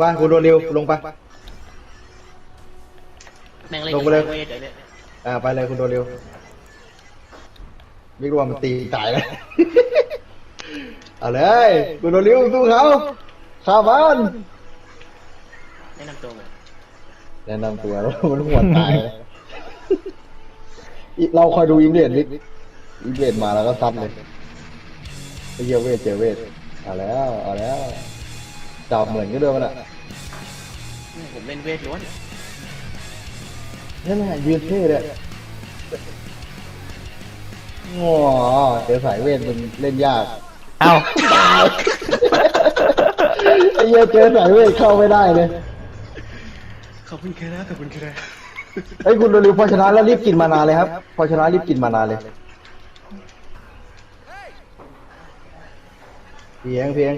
ว่าคุณโดนเร็วลงไป แม่งเล่นลงไปเลยเวทเลยเนี่ยอ่าไปเลยคุณโดนเร็วบิ๊กรวมมันตีตายแล้ว เอาเลยคุณโดนเร็วสู้เขาข้าบ้านแนะนำตัวหน่อยแนะนำตัวแล้วมันหัวตายเลยอีเราคอยดูอินเดียนบิ๊กอินเดียนมาแล้วก็ซัดเลยไอ้เหี้ยเวทเจอเวทเอาแล้วเอาแล้ว จับเหมือนกันด้วยมันอะผมเล่นเวทล้วนนั่นแหละยืนเท่เลยง้อเดี๋ยวสายเวทมันเล่นยาก เอ้าตายไอ้เหี้ยเจอสายเวทเข้าไม่ได้เลยขอบคุณครับขอบคุณครับไอ้ยคุณโดริวพอชนะแล้วรีบกินมานานเลยครับพอชนะรีบกินมานานเลยเพียงเพียง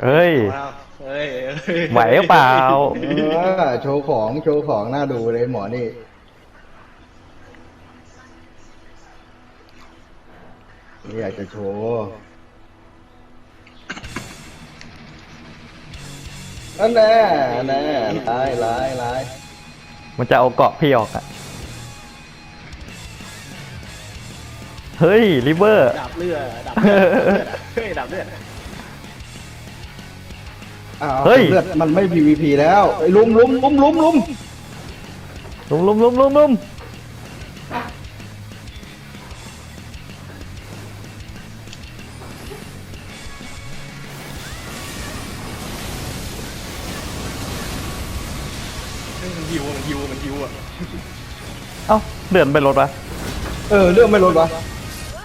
เฮ้ย ว้าวเฮ้ยเฮ้ยไหวหรือเปล่า เออโชว์ของโชว์ของน่าดูเลยหมอนี่ไม่อยากจะโชว์นั่นแน่นั่นแน่ร้ายร้ายร้ายมันจะเอาเกาะพี่ออกอะเฮ้ยริเวอร์ ดับเลือดดับเลือดเฮ้ยดับเลือดอ้าวเฮ้ยเลือดมันไม่ PVP แล้วไอ้ลุมลุมลุมลุมลุมลุมลุมลุมลุมลุมเฮ้ยมันฮิวมันฮิวมันฮิวอะเอ้าเดือนไปรถวะเออเรื่องไม่ลดวะ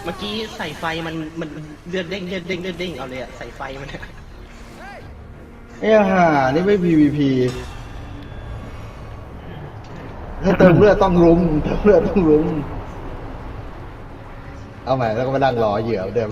เมื่อกี้ใส่ไฟมันมันเลือดเด้งเลือดเด้งเลือดเด้งเอาเลยอะใส่ไฟมันอะ ไอ้ห่านี่ไม่ PVP ถ้าเติมเลือดต้องรุมเติมเลือดต้องรุม เอาใหม่แล้วก็มาดังรอเหยื่อเหมือนเดิม